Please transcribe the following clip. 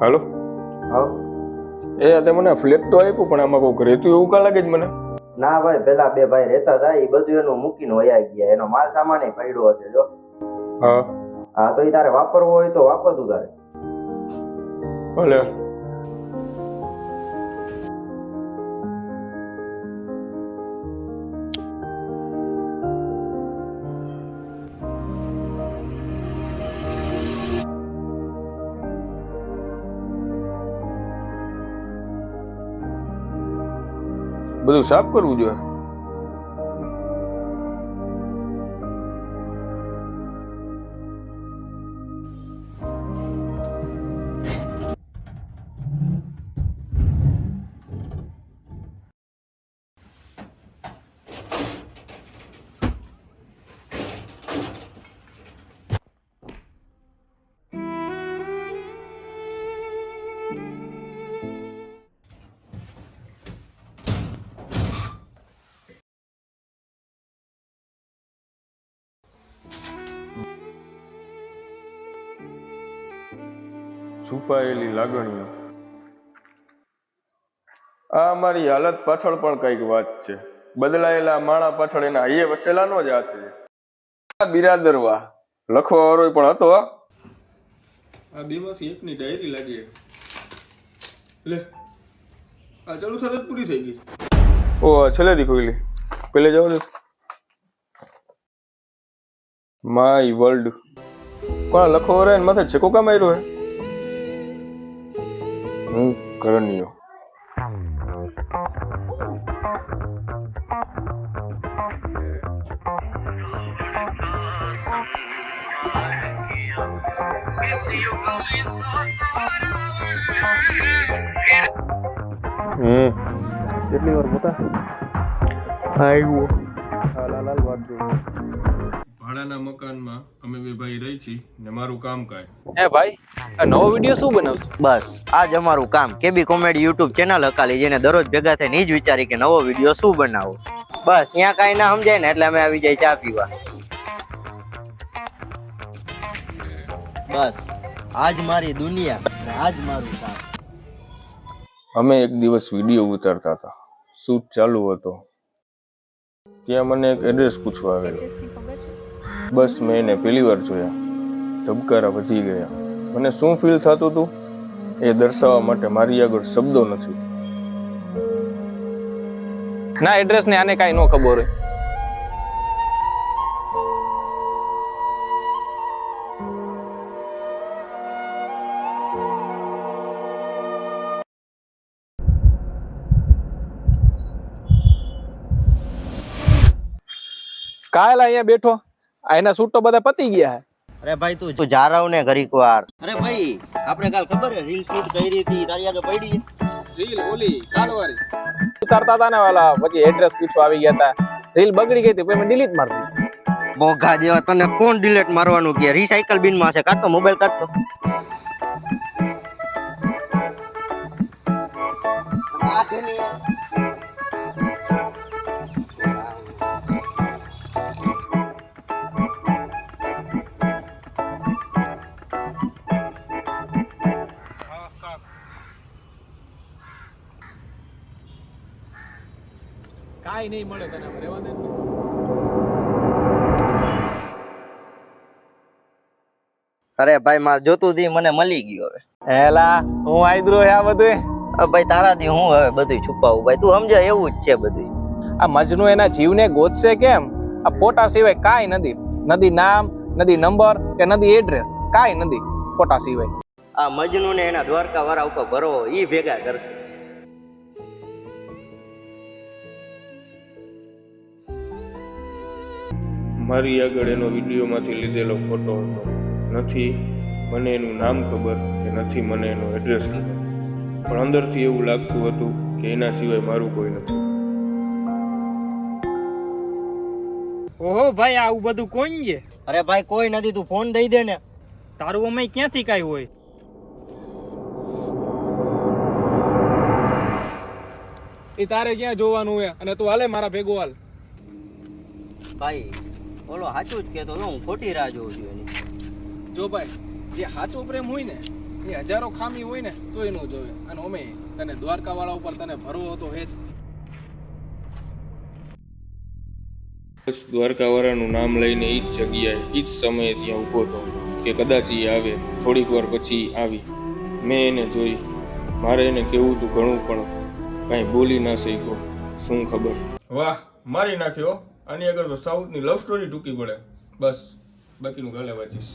હાલો? હા. એ તે મને ફ્લેટ તો આપ્યું પણ આમાં કોઈક રહેતું એવું કા લાગે જ મને? ના ભાઈ પેલા બે ભાઈ રહેતા હતા એ બધું એનું મૂકીને વયા ગયા. એનો માલ સામાન પડ્યો હશે જો. હા. હા તો એ તારે વાપરવો હોય તો વાપરતું તારે. ભલે. બધું સાફ કરવું જોઈએ. છુપાયેલી લાગણીઓ. આ મારી હાલત પાછળ પણ કંઈક વાત છે. બદલાયેલા માણા પાછળ એના હૈયે વસેલાનો જ હાથ છે. આ બિરાદરવા લખવા વાળો પણ હતો આ બેમાંથી એકની ડાયરી લાગી લે આ ચાલુ થતા પૂરી થઈ ગઈ. ઓ છેલ્લેથી ખોલી પેલે જાવ દે માય વર્લ્ડ. કોણ લખો રે માથે છેકો કામ આવ્યો હે? હું કરણ્યો. હમ. કેટલી વાર મોટા આવ્યો હાલ હાલ વાત ભાડાના મકાનમાં અમે બે ભાઈ રહી છીએ ને મારું કામ કાય હે ભાઈ આ નવો વીડિયો શું બનાવશું? બસ આજ અમારું કામ કેબી કોમેડી યુટ્યુબ ચેનલ હકાલી જેને દરરોજ ભેગા થઈને ઈ જ વિચારી કે નવો વીડિયો શું બનાવો. બસ ત્યાં કાંઈ ના સમજાય ને એટલે અમે આવી જાય ચા પીવા. બસ આજ મારી દુનિયા આજ મારું કામ. અમે એક દિવસ વીડિયો ઉતારતા હતા. શૂટ ચાલુ હતો? ત્યાં મને એક એડ્રેસ પૂછવા આવેલો બસ મેં એને પહેલી વાર જોયા. ધબકારા વધી ગયા. મને શું ફીલ થતું હતું એ દર્શાવવા માટે મારી આગળ શબ્દો નથી. ના એડ્રેસ ને આને કાંઈ ન ખબર હોય. કાયલ અહીંયા બેઠો? આ એના સૂટો બધા પતી ગયા હે. અરે ભાઈ તું તું જારાવ ને ઘરીક વાર. અરે ભાઈ આપણે કાલ ખબર હે રીલ શૂટ કરી હતી તારી આગળ પડી. રીલ ઓલી કાળવારી ઉતારતા હતા ને વાલા પછી એડ્રેસ પૂછવા આવી ગયા હતા. રીલ બગડી ગઈ હતી પછી મેં ડિલીટ મારી દીધી. બોઘા જેવા તને કોણ ડિલીટ મારવાનું કે રિસાયકલ બિનમાં છે કાઢતો મોબાઈલ કાઢતો કાંઈ નહીં મળે તને રહેવા દે અરે ભાઈ માર જોતું હતી મને મળી ગયું હવે. હેલા હું આઈદ્રો હે આ બધું ભાઈ તારા દી હું હવે બધું છુપાવું? ભાઈ તું સમજે એવું જ છે બધું આ મજનુ એના જીવને ગોતશે કેમ? આ ફોટા સિવાય કાંઈ નથી. નથી નામ નથી નંબર કે નથી એડ્રેસ કાંઈ નથી ફોટા સિવાય. આ મજનુ ને એના દ્વારકા વાળા ઉપર ભરો ઈ ભેગા કરશે. મારી આગળ એનો વિડીયોમાંથી લીધેલો ફોટો હતો. નથી મને એનું નામ ખબર કે નથી મને એનો એડ્રેસ ખબર. પણ અંદરથી એવું લાગતું હતું કે એના સિવાય મારું કોઈ નથી. ઓહો ભાઈ આવું બધું કોણ છે અરે ભાઈ કોઈ નથી તું ફોન દઈ દે ને. તારું અમે ક્યાંથી કાંઈ હોય? એ તારે ક્યાં જોવાનું હોય અને તું હાલે મારા ભેગો હાલ. ભાઈ બોલો સાચું જ કહેતો હતો હું ખોટી રાહ જોઉં છું એની. જો ભાઈ જે સાચો પ્રેમ હોય ને એ હજારો ખામી હોય ને તો એનો જોવે. અને અમે તને દ્વારકા વાળા ઉપર તને ભરવો હતો હે જ બસ દ્વારકાવાળાનું નામ લઈને એ જ જગ્યાએ એ જ સમયે ત્યાં ઊભો હતો કે કદાચ એ આવે થોડીક વાર પછી આવી. મેં એને જોઈ મારે એને કેવું હતું ઘણું પણ કાંઈ બોલી ના શક્યો. શું ખબર? વાહ મારી નાખ્યો આની આગળ તો સાઉથની લવ સ્ટોરી ટૂંકી પડે. બસ બાકીનું ગાલે વાંચીશ.